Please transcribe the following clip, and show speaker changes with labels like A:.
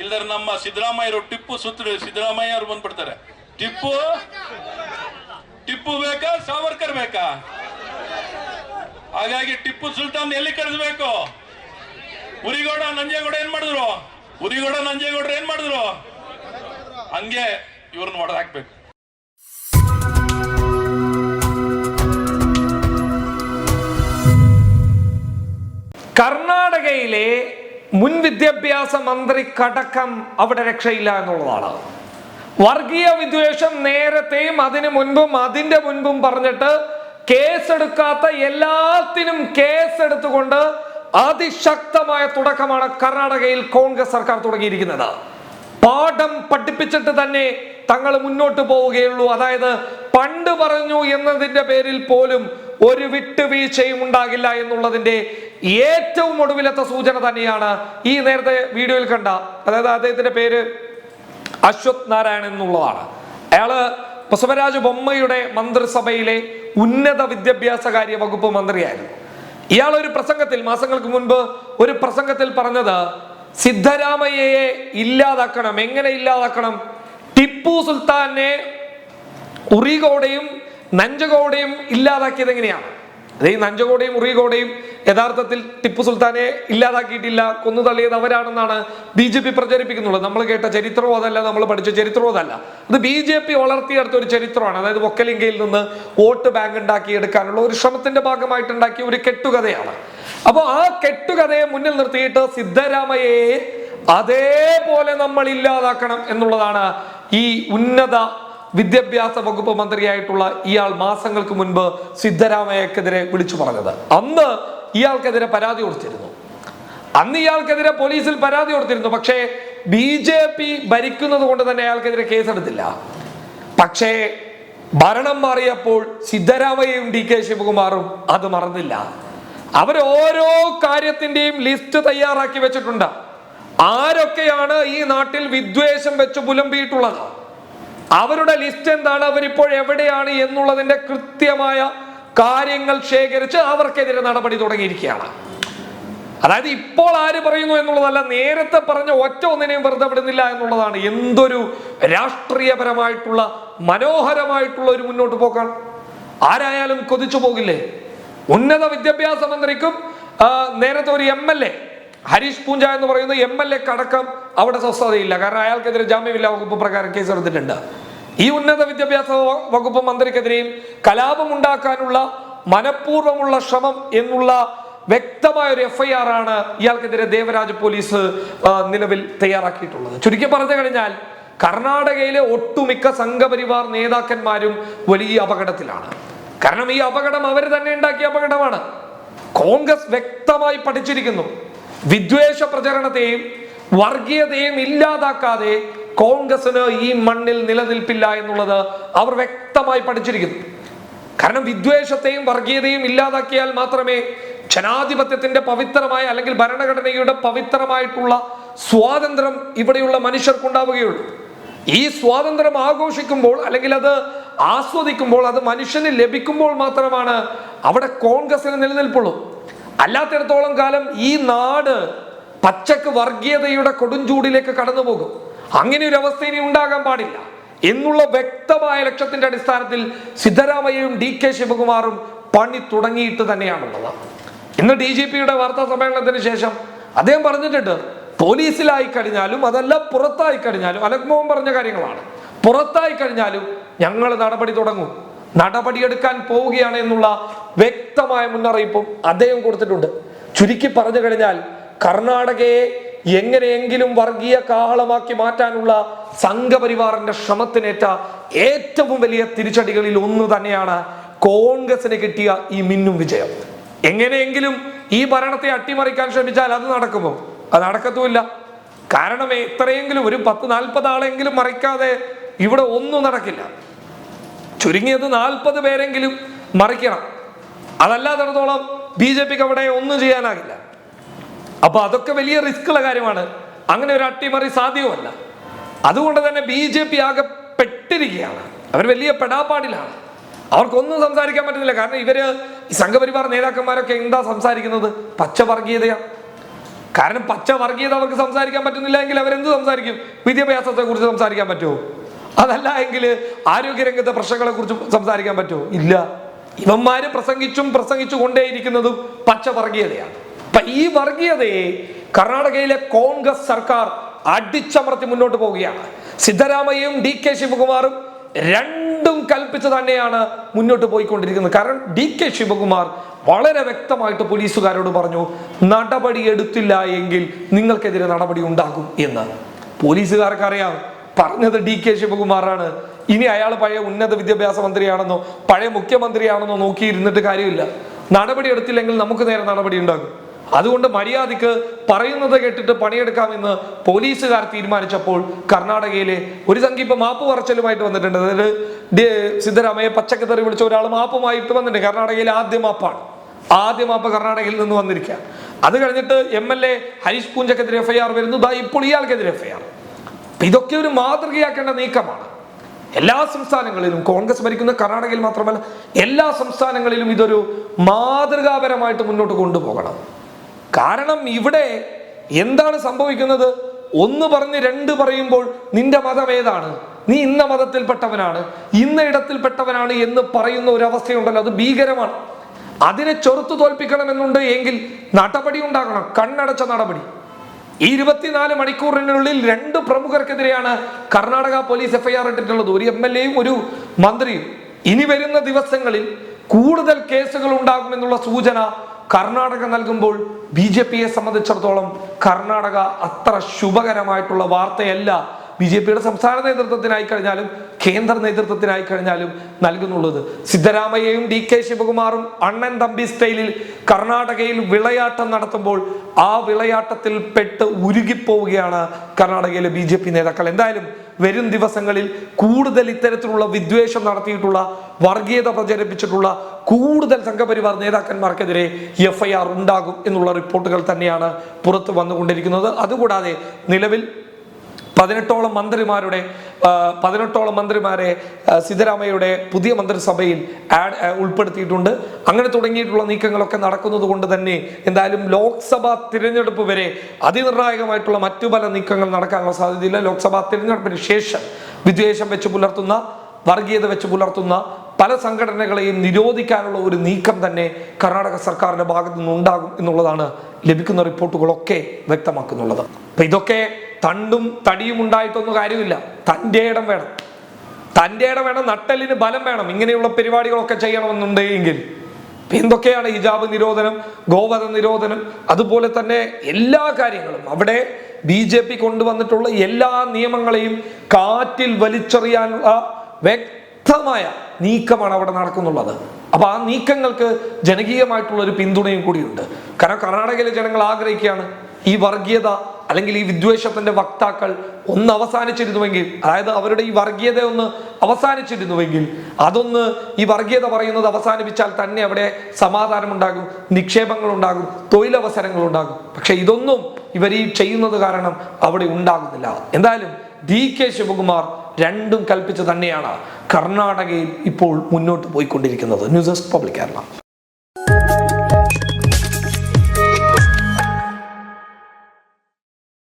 A: ಇಲ್ದರ ನಮ್ಮ ಸಿದ್ದರಾಮಯ್ಯರು ಟಿಪ್ಪು ಸುತ್ತ ಸಿದ್ದರಾಮಯ್ಯ ಅವ್ರು ಬಂದ್ಬಿಡ್ತಾರೆ ಟಿಪ್ಪು ಟಿಪ್ಪು ಬೇಕಾ ಸಾವರ್ಕರ್ ಬೇಕಾ ಹಾಗಾಗಿ ಟಿಪ್ಪು ಸುಲ್ತಾನ್ ಎಲ್ಲಿ ಕಳಿಸ್ಬೇಕು ಉರಿಗೌಡ ನಂಜೇಗೌಡ ಏನ್ ಮಾಡಿದ್ರು ಉರಿಗೌಡ ನಂಜೇಗೌಡ್ರು ಏನ್ ಮಾಡಿದ್ರು ಹಂಗೆ ಇವ್ರನ್ನ ಹೊಡೆದಾಕ್ಬೇಕು
B: കർണാടകയിലെ മുൻ വിദ്യാഭ്യാസ മന്ത്രി കടക്കം അവിടെ രക്ഷയില്ല എന്നുള്ളതാണ്. വർഗീയ വിദ്വേഷം നേരത്തെയും അതിനു മുൻപും അതിന്റെ മുൻപും പറഞ്ഞിട്ട് കേസെടുക്കാത്ത എല്ലാത്തിനും കേസെടുത്തുകൊണ്ട് അതിശക്തമായ തുടക്കമാണ് കർണാടകയിൽ കോൺഗ്രസ് സർക്കാർ തുടങ്ങിയിരിക്കുന്നത്. പാഠം പഠിപ്പിച്ചിട്ട് തന്നെ തങ്ങൾ മുന്നോട്ട് പോവുകയുള്ളൂ. അതായത് പണ്ട് പറഞ്ഞു എന്നതിന്റെ പേരിൽ പോലും ഒരു വിട്ടുവീഴ്ചയും ഉണ്ടാകില്ല എന്നുള്ളതിന്റെ ഏറ്റവും ഒടുവിലത്തെ സൂചന തന്നെയാണ് ഈ നേരത്തെ വീഡിയോയിൽ കണ്ട അതായത് അദ്ദേഹത്തിന്റെ പേര് അശ്വത് നാരായണൻ എന്നുള്ളതാണ്. അയാൾ ബസവരാജ് ബൊമ്മയുടെ മന്ത്രിസഭയിലെ ഉന്നത വിദ്യാഭ്യാസ കാര്യ വകുപ്പ് മന്ത്രിയായിരുന്നു. ഇയാൾ ഒരു പ്രസംഗത്തിൽ മാസങ്ങൾക്ക് മുൻപ് ഒരു പ്രസംഗത്തിൽ പറഞ്ഞത് സിദ്ധരാമയ്യയെ ഇല്ലാതാക്കണം എങ്ങനെ ഇല്ലാതാക്കണം? ടിപ്പു സുൽത്താനെ ഉറികോടെയും നഞ്ചകോടെയും ഇല്ലാതാക്കിയത് എങ്ങനെയാണ്? അതായത് നഞ്ചകോടെയും ഉറിഗോടെയും യഥാർത്ഥത്തിൽ ടിപ്പു സുൽത്താനെ ഇല്ലാതാക്കിയിട്ടില്ല കൊന്നു തള്ളിയത് അവരാണെന്നാണ് ബി ജെ പി പ്രചരിപ്പിക്കുന്നുള്ളത് നമ്മൾ കേട്ട ചരിത്രവും അതല്ല നമ്മൾ പഠിച്ച ചരിത്രവും അതല്ല. അത് ബി ജെ പി വളർത്തിയെടുത്ത ഒരു ചരിത്രമാണ്. അതായത് ഒക്കലിംഗയിൽ നിന്ന് വോട്ട് ബാങ്ക് ഉണ്ടാക്കിയെടുക്കാനുള്ള ഒരു ശ്രമത്തിന്റെ ഭാഗമായിട്ടുണ്ടാക്കിയ ഒരു കെട്ടുകഥയാണ്. അപ്പോൾ ആ കെട്ടുകഥയെ മുന്നിൽ നിർത്തിയിട്ട് സിദ്ധരാമയെ അതേപോലെ നമ്മൾ ഇല്ലാതാക്കണം എന്നുള്ളതാണ് ഈ ഉന്നത വിദ്യാഭ്യാസ വകുപ്പ് മന്ത്രിയായിട്ടുള്ള ഇയാൾ മാസങ്ങൾക്ക് മുൻപ് സിദ്ധരാമയ്യക്കെതിരെ വിളിച്ചു പറഞ്ഞത്. അന്ന് ഇയാൾക്കെതിരെ പരാതി കൊടുത്തിരുന്നു. അന്ന് ഇയാൾക്കെതിരെ പോലീസിൽ പരാതി കൊടുത്തിരുന്നു. പക്ഷേ ബി ജെ പി ഭരിക്കുന്നത് കൊണ്ട് തന്നെ അയാൾക്കെതിരെ കേസെടുത്തില്ല. പക്ഷേ ഭരണം മാറിയപ്പോൾ സിദ്ധരാമയ്യയും ഡി കെ ശിവകുമാറും അത് മറന്നില്ല. അവർ ഓരോ കാര്യത്തിന്റെയും ലിസ്റ്റ് തയ്യാറാക്കി വെച്ചിട്ടുണ്ട്. ആരൊക്കെയാണ് ഈ നാട്ടിൽ വിദ്വേഷം വെച്ച് പുലമ്പിയിട്ടുള്ളത്? അവരുടെ ലിസ്റ്റ് എന്താണ്? അവരിപ്പോൾ എവിടെയാണ് എന്നുള്ളതിന്റെ കൃത്യമായ കാര്യങ്ങൾ ശേഖരിച്ച് അവർക്കെതിരെ നടപടി തുടങ്ങിയിരിക്കുകയാണ്. അതായത് ഇപ്പോൾ ആര് പറയുന്നു എന്നുള്ളതല്ല നേരത്തെ പറഞ്ഞ ഒറ്റ ഒന്നിനെയും വെറുതെ വിടുന്നില്ല എന്നുള്ളതാണ്. എന്തൊരു രാഷ്ട്രീയപരമായിട്ടുള്ള മനോഹരമായിട്ടുള്ള ഒരു മുന്നോട്ട് പോക്കാണ്. ആരായാലും കൊതിച്ചു പോകില്ലേ? ഉന്നത വിദ്യാഭ്യാസ മന്ത്രിക്കും നേരത്തെ ഒരു M L A Harish Poonja എന്ന് പറയുന്ന എം എൽ എ കടക്കം അവിടെ സ്വസ്ഥതയില്ല. കാരണം അയാൾക്കെതിരെ ജാമ്യമില്ലാ വകുപ്പ് പ്രകാരം കേസെടുത്തിട്ടുണ്ട്. ഈ ഉന്നത വിദ്യാഭ്യാസ വകുപ്പ് മന്ത്രിക്കെതിരെയും കലാപം ഉണ്ടാക്കാനുള്ള മനഃപൂർവമുള്ള ശ്രമം എന്നുള്ള വ്യക്തമായ ഒരു എഫ് ഐ ആർ ആണ് ഇയാൾക്കെതിരെ ദേവരാജ് പോലീസ് നിലവിൽ തയ്യാറാക്കിയിട്ടുള്ളത്. ചുരുക്കി പറഞ്ഞു കഴിഞ്ഞാൽ കർണാടകയിലെ ഒട്ടുമിക്ക സംഘപരിവാർ നേതാക്കന്മാരും വലിയ അപകടത്തിലാണ്. കാരണം ഈ അപകടം അവർ തന്നെ ഉണ്ടാക്കിയ അപകടമാണ്. കോൺഗ്രസ് വ്യക്തമായി പഠിച്ചിരിക്കുന്നു. വിദ്വേഷ പ്രചരണത്തെയും വർഗീയതയും ഇല്ലാതാക്കാതെ കോൺഗ്രസിന് ഈ മണ്ണിൽ നിലനിൽപ്പില്ല എന്നുള്ളത് അവർ വ്യക്തമായി പഠിച്ചിരിക്കുന്നു. കാരണം വിദ്വേഷത്തെയും വർഗീയതയും ഇല്ലാതാക്കിയാൽ മാത്രമേ ജനാധിപത്യത്തിന്റെ പവിത്രമായ അല്ലെങ്കിൽ ഭരണഘടനയുടെ പവിത്രമായിട്ടുള്ള സ്വാതന്ത്ര്യം ഇവിടെയുള്ള മനുഷ്യർക്കുണ്ടാവുകയുള്ളൂ. ഈ സ്വാതന്ത്ര്യം ആഘോഷിക്കുമ്പോൾ അല്ലെങ്കിൽ അത് ആസ്വദിക്കുമ്പോൾ അത് മനുഷ്യന് ലഭിക്കുമ്പോൾ മാത്രമാണ് അവിടെ കോൺഗ്രസിന് നിലനിൽപ്പുള്ളൂ. അല്ലാത്തിടത്തോളം കാലം ഈ നാട് പച്ചക്ക് വർഗീയതയുടെ കൊടുഞ്ചൂടിലേക്ക് കടന്നു പോകും അങ്ങനെ ഒരു അവസ്ഥ ഇനി ഉണ്ടാകാൻ പാടില്ല. എന്നുള്ള വ്യക്തമായ ലക്ഷ്യത്തിന്റെ അടിസ്ഥാനത്തിൽ സിദ്ധരാമയ്യയും ഡി കെ ശിവകുമാറും പണി തുടങ്ങിയിട്ട് തന്നെയാണുള്ളത്. ഇന്ന് ഡി ജി പിയുടെ വാർത്താ സമ്മേളനത്തിന് ശേഷം അദ്ദേഹം പറഞ്ഞിട്ടുണ്ട് പോലീസിലായി കഴിഞ്ഞാലും അതല്ല പുറത്തായി കഴിഞ്ഞാലും അലക്മോഹൻ പറഞ്ഞ കാര്യങ്ങളാണ്. പുറത്തായി കഴിഞ്ഞാലും ഞങ്ങൾ നടപടി തുടങ്ങും. നടപടിയെടുക്കാൻ പോവുകയാണ് എന്നുള്ള വ്യക്തമായ മുന്നറിയിപ്പും അദ്ദേഹം കൊടുത്തിട്ടുണ്ട്. ചുരുക്കി പറഞ്ഞു കഴിഞ്ഞാൽ കർണാടകയെ എങ്ങനെയെങ്കിലും വർഗീയ കാഹളമാക്കി മാറ്റാനുള്ള സംഘപരിവാറിന്റെ ശ്രമത്തിനേറ്റ ഏറ്റവും വലിയ തിരിച്ചടികളിൽ ഒന്ന് തന്നെയാണ് കോൺഗ്രസിന് കിട്ടിയ ഈ മിന്നും വിജയം. എങ്ങനെയെങ്കിലും ഈ ഭരണത്തെ അട്ടിമറിക്കാൻ ശ്രമിച്ചാൽ അത് നടക്കുമോ? അത് നടക്കത്തുമില്ല. കാരണം എത്രയെങ്കിലും ഒരു പത്ത് നാൽപ്പത് ആളെങ്കിലും മറിക്കാതെ ഇവിടെ ഒന്നും നടക്കില്ല. ചുരുങ്ങിയത് നാൽപ്പത് പേരെങ്കിലും മറിക്കണം. അതല്ലാത്തടത്തോളം ബി ജെ പിക്ക് അവിടെ ഒന്നും ചെയ്യാനാകില്ല. അപ്പൊ അതൊക്കെ വലിയ റിസ്ക് ഉള്ള കാര്യമാണ്. അങ്ങനെ ഒരു അട്ടിമറി സാധ്യവുമല്ല അതുകൊണ്ട് തന്നെ ബി ജെ പി ആകെ പെട്ടിരിക്കുകയാണ്. അവർ വലിയ പെടാപ്പാടിലാണ്. അവർക്കൊന്നും സംസാരിക്കാൻ പറ്റുന്നില്ല. കാരണം ഇവർ ഈ സംഘപരിവാർ നേതാക്കന്മാരൊക്കെ എന്താ സംസാരിക്കുന്നത്? പച്ചവർഗീയതയാണ് കാരണം പച്ചവർഗീയത അവർക്ക് സംസാരിക്കാൻ പറ്റുന്നില്ല എങ്കിൽ അവരെന്ത് സംസാരിക്കും? വിദ്യാഭ്യാസത്തെ കുറിച്ച് സംസാരിക്കാൻ പറ്റുമോ? അതല്ല എങ്കിൽ ആരോഗ്യരംഗത്തെ പ്രശ്നങ്ങളെ കുറിച്ച് സംസാരിക്കാൻ പറ്റുമോ? ഇല്ല. ഇവന്മാര് പ്രസംഗിച്ചും പ്രസംഗിച്ചു കൊണ്ടേയിരിക്കുന്നതും പച്ച വർഗീയതയാണ്. അപ്പൊ ഈ വർഗീയതയെ കർണാടകയിലെ കോൺഗ്രസ് സർക്കാർ അടിച്ചമർത്തി മുന്നോട്ട് പോവുകയാണ്. സിദ്ധരാമയ്യയും ഡി കെ ശിവകുമാറും രണ്ടും കൽപ്പിച്ച് തന്നെയാണ് മുന്നോട്ട് പോയിക്കൊണ്ടിരിക്കുന്നത്. കാരണം ഡി കെ ശിവകുമാർ വളരെ വ്യക്തമായിട്ട് പോലീസുകാരോട് പറഞ്ഞു നടപടി എടുത്തില്ല എങ്കിൽ നിങ്ങൾക്കെതിരെ നടപടി ഉണ്ടാകും എന്ന്. പോലീസുകാർക്ക് അറിയാം പറഞ്ഞത് ഡി കെ ശിവകുമാറാണ്. ഇനി അയാൾ പഴയ ഉന്നത വിദ്യാഭ്യാസ മന്ത്രിയാണെന്നോ പഴയ മുഖ്യമന്ത്രിയാണെന്നോ നോക്കിയിരുന്നിട്ട് കാര്യമില്ല. നടപടി എടുത്തില്ലെങ്കിൽ നമുക്ക് നേരെ നടപടി ഉണ്ടാകും. അതുകൊണ്ട് മര്യാദയ്ക്ക് പറയുന്നത് കേട്ടിട്ട് പണിയെടുക്കാമെന്ന് പോലീസുകാർ തീരുമാനിച്ചപ്പോൾ കർണാടകയിലെ ഒരു സംഖ്യ ഇപ്പൊ മാപ്പ് പറച്ചലുമായിട്ട് വന്നിട്ടുണ്ട്. അതായത് സിദ്ധരാമയെ പച്ചക്കത്തറി പച്ചക്ക് തെറി വിളിച്ച ഒരാൾ മാപ്പുമായിട്ട് വന്നിട്ടുണ്ട്. കർണാടകയിലെ ആദ്യ മാപ്പാണ്. ആദ്യ മാപ്പ് കർണാടകയിൽ നിന്ന് വന്നിരിക്കുക അത് കഴിഞ്ഞിട്ട് എം എൽ എ ഹരീഷ് പൂഞ്ചക്കെതിരെ എഫ്ഐആർ വരുന്നു. ദാ ഇപ്പോൾ ഇയാൾക്കെതിരെ എഫ്ഐആർ. ഇതൊക്കെ ഒരു മാതൃകയാക്കേണ്ട നീക്കമാണ്. എല്ലാ സംസ്ഥാനങ്ങളിലും കോൺഗ്രസ് ഭരിക്കുന്ന കർണാടകയിൽ മാത്രമല്ല എല്ലാ സംസ്ഥാനങ്ങളിലും ഇതൊരു മാതൃകാപരമായിട്ട് മുന്നോട്ട് കൊണ്ടുപോകണം. കാരണം ഇവിടെ എന്താണ് സംഭവിക്കുന്നത്? ഒന്ന് പറഞ്ഞ് രണ്ട് പറയുമ്പോൾ നിന്റെ മതം ഏതാണ്? നീ ഇന്ന മതത്തിൽപ്പെട്ടവനാണ് ഇന്ന ഇടത്തിൽപ്പെട്ടവനാണ് എന്ന് പറയുന്ന ഒരു അവസ്ഥയുണ്ടല്ലോ അത് ഭീകരമാണ്. അതിനെ ചെറുത്തു തോൽപ്പിക്കണമെന്നുണ്ട് എങ്കിൽ നടപടി ഉണ്ടാകണം. കണ്ണടച്ച നടപടി. ഈ ഇരുപത്തിനാല് മണിക്കൂറിനുള്ളിൽ രണ്ട് പ്രമുഖർക്കെതിരെയാണ് കർണാടക പോലീസ് എഫ്ഐആർ ഇട്ടിട്ടുള്ളത്. ഒരു എം എൽ എയും ഒരു മന്ത്രിയും. ഇനി വരുന്ന ദിവസങ്ങളിൽ കൂടുതൽ കേസുകൾ ഉണ്ടാകുമെന്നുള്ള സൂചന കർണാടക നൽകുമ്പോൾ ബി ജെ പിയെ സംബന്ധിച്ചിടത്തോളം കർണാടക അത്ര ശുഭകരമായിട്ടുള്ള വാർത്തയല്ല. ബി ജെ പിയുടെ സംസ്ഥാന നേതൃത്വത്തിനായി കഴിഞ്ഞാലും കേന്ദ്ര നേതൃത്വത്തിനായി കഴിഞ്ഞാലും നൽകുന്നുള്ളത്. സിദ്ധരാമയ്യയും ഡി കെ ശിവകുമാറും അണ്ണൻ തമ്പി സ്റ്റൈലിൽ കർണാടകയിൽ വിളയാട്ടം നടത്തുമ്പോൾ ആ വിളയാട്ടത്തിൽ പെട്ട് ഉരുകിപ്പോവുകയാണ് കർണാടകയിലെ ബി ജെ പി നേതാക്കൾ. എന്തായാലും വരും ദിവസങ്ങളിൽ കൂടുതൽ ഇത്തരത്തിലുള്ള വിദ്വേഷം നടത്തിയിട്ടുള്ള വർഗീയത പ്രചരിപ്പിച്ചിട്ടുള്ള കൂടുതൽ സംഘപരിവാർ നേതാക്കന്മാർക്കെതിരെ എഫ് ഐ ആർ ഉണ്ടാകും എന്നുള്ള റിപ്പോർട്ടുകൾ തന്നെയാണ് പുറത്തു വന്നുകൊണ്ടിരിക്കുന്നത്. അതുകൂടാതെ നിലവിൽ പതിനെട്ടോളം മന്ത്രിമാരുടെ പതിനെട്ടോളം മന്ത്രിമാരെ സിദ്ധരാമയ്യയുടെ പുതിയ മന്ത്രിസഭയിൽ ആഡ് ഉൾപ്പെടുത്തിയിട്ടുണ്ട്. അങ്ങനെ തുടങ്ങിയിട്ടുള്ള നീക്കങ്ങളൊക്കെ നടക്കുന്നത് കൊണ്ട് തന്നെ എന്തായാലും ലോക്സഭാ തിരഞ്ഞെടുപ്പ് വരെ അതിനിർണായകമായിട്ടുള്ള മറ്റു പല നീക്കങ്ങൾ നടക്കാനുള്ള സാധ്യതയില്ല. ലോക്സഭാ തിരഞ്ഞെടുപ്പിന് ശേഷം വിദ്വേഷം വെച്ച് പുലർത്തുന്ന വർഗീയത വെച്ച് പുലർത്തുന്ന പല സംഘടനകളെയും നിരോധിക്കാനുള്ള ഒരു നീക്കം തന്നെ കർണാടക സർക്കാരിന്റെ ഭാഗത്തു നിന്നുണ്ടാകും എന്നുള്ളതാണ് ലഭിക്കുന്ന റിപ്പോർട്ടുകളൊക്കെ വ്യക്തമാക്കുന്നുള്ളത്. അപ്പൊ ഇതൊക്കെ തണ്ടും തടിയും ഉണ്ടായിട്ടൊന്നും കാര്യമില്ല. തന്റെ ഇടം വേണം. തന്റെ ഇടം വേണം നട്ടലിന് ബലം വേണം. ഇങ്ങനെയുള്ള പരിപാടികളൊക്കെ ചെയ്യണമെന്നുണ്ടെങ്കിൽ എന്തൊക്കെയാണ് ഹിജാബ് നിരോധനം ഗോവധ നിരോധനം അതുപോലെ തന്നെ എല്ലാ കാര്യങ്ങളും. അവിടെ ബി ജെ പി കൊണ്ടുവന്നിട്ടുള്ള എല്ലാ നിയമങ്ങളെയും കാറ്റിൽ വലിച്ചെറിയാനുള്ള വ്യക്തമായ നീക്കമാണ് അവിടെ നടക്കുന്നുള്ളത്. അപ്പൊ ആ നീക്കങ്ങൾക്ക് ജനകീയമായിട്ടുള്ള ഒരു പിന്തുണയും കൂടിയുണ്ട്. കാരണം കർണാടകയിലെ ജനങ്ങൾ ആഗ്രഹിക്കുകയാണ് ഈ വർഗീയത അല്ലെങ്കിൽ ഈ വിദ്വേഷത്തിന്റെ വക്താക്കൾ ഒന്ന് അവസാനിച്ചിരുന്നുവെങ്കിൽ അതായത് അവരുടെ ഈ വർഗീയത ഒന്ന് അവസാനിച്ചിരുന്നുവെങ്കിൽ അതൊന്ന് ഈ വർഗീയത പറയുന്നത് അവസാനിപ്പിച്ചാൽ തന്നെ അവിടെ സമാധാനം ഉണ്ടാകും നിക്ഷേപങ്ങൾ ഉണ്ടാകും തൊഴിലവസരങ്ങൾ ഉണ്ടാകും പക്ഷെ ഇതൊന്നും ഇവർ ഈ ചെയ്യുന്നത് കാരണം അവിടെ ഉണ്ടാകുന്നില്ല. എന്തായാലും ഡി കെ ശിവകുമാർ രണ്ടും കൽപ്പിച്ച് തന്നെയാണ് കർണാടകയിൽ ഇപ്പോൾ മുന്നോട്ട് പോയിക്കൊണ്ടിരിക്കുന്നത്. News desk public Kerala.